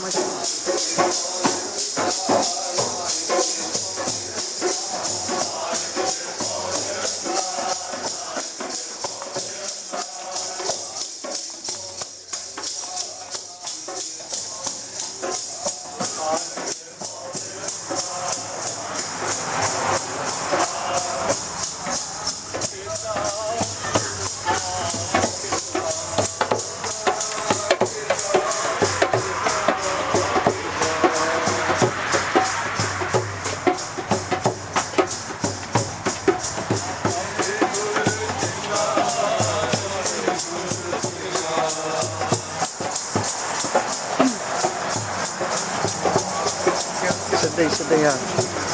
思います。这样。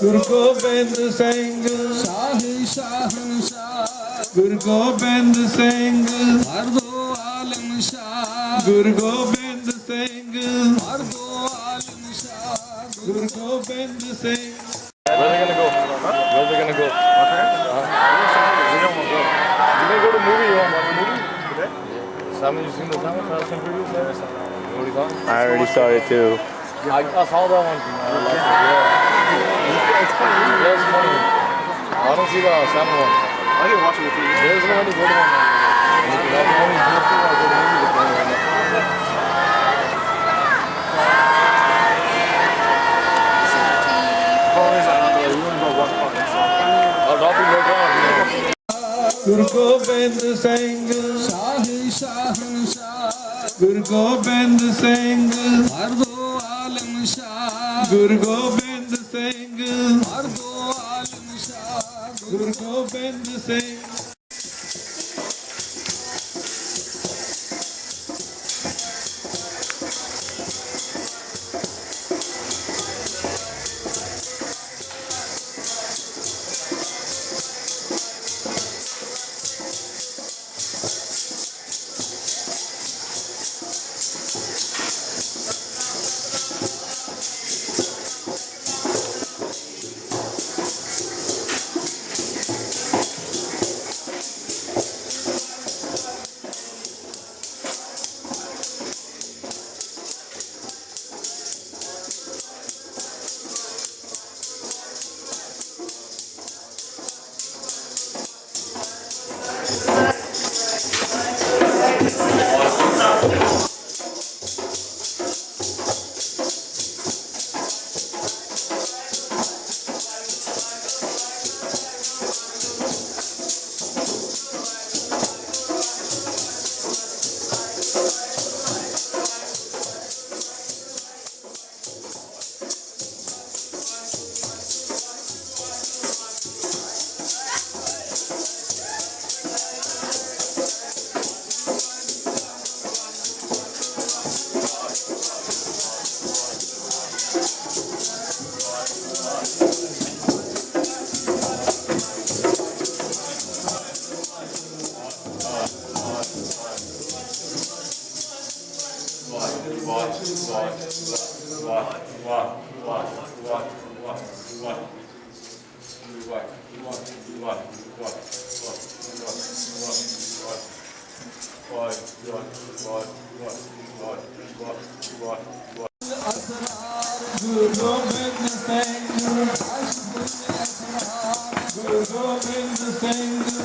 ਗੁਰੂ ਗੋਬਿੰਦ ਸਿੰਘ ਸ਼ਾਹ ਸ਼ਾਹ ਸ਼ਾਹ ਗੁਰੂ ਗੋਬਿੰਦ ਸਿੰਘ ਹਰ ਦੋ ਆਲਮ ਸ਼ਾਹ ਗੁਰੂ ਗੋਬਿੰਦ ਸਿੰਘ ਹਰ ਦੋ ਆਲਮ ਸ਼ਾਹ Guru Gobind Singh Where are they gonna go? Where are they gonna go? Okay. We don't want to go. You gonna go to movie? You want to watch a movie today? Simon, you seen the Simon Fast and Furious? there? You already saw it? I already saw it too. I, I saw that one. Uh, last year, yeah. it's funny. There's money. I don't see the Sam one. I can watch it with you. There's no any good one. There's no any good one. There's no any good one. Guru Gobind Singh Shahi Shahan Shah Guru Gobind Singh Ardo Alam Shah Guru Gobind Singh Guru Gobind Singh Guru Gobind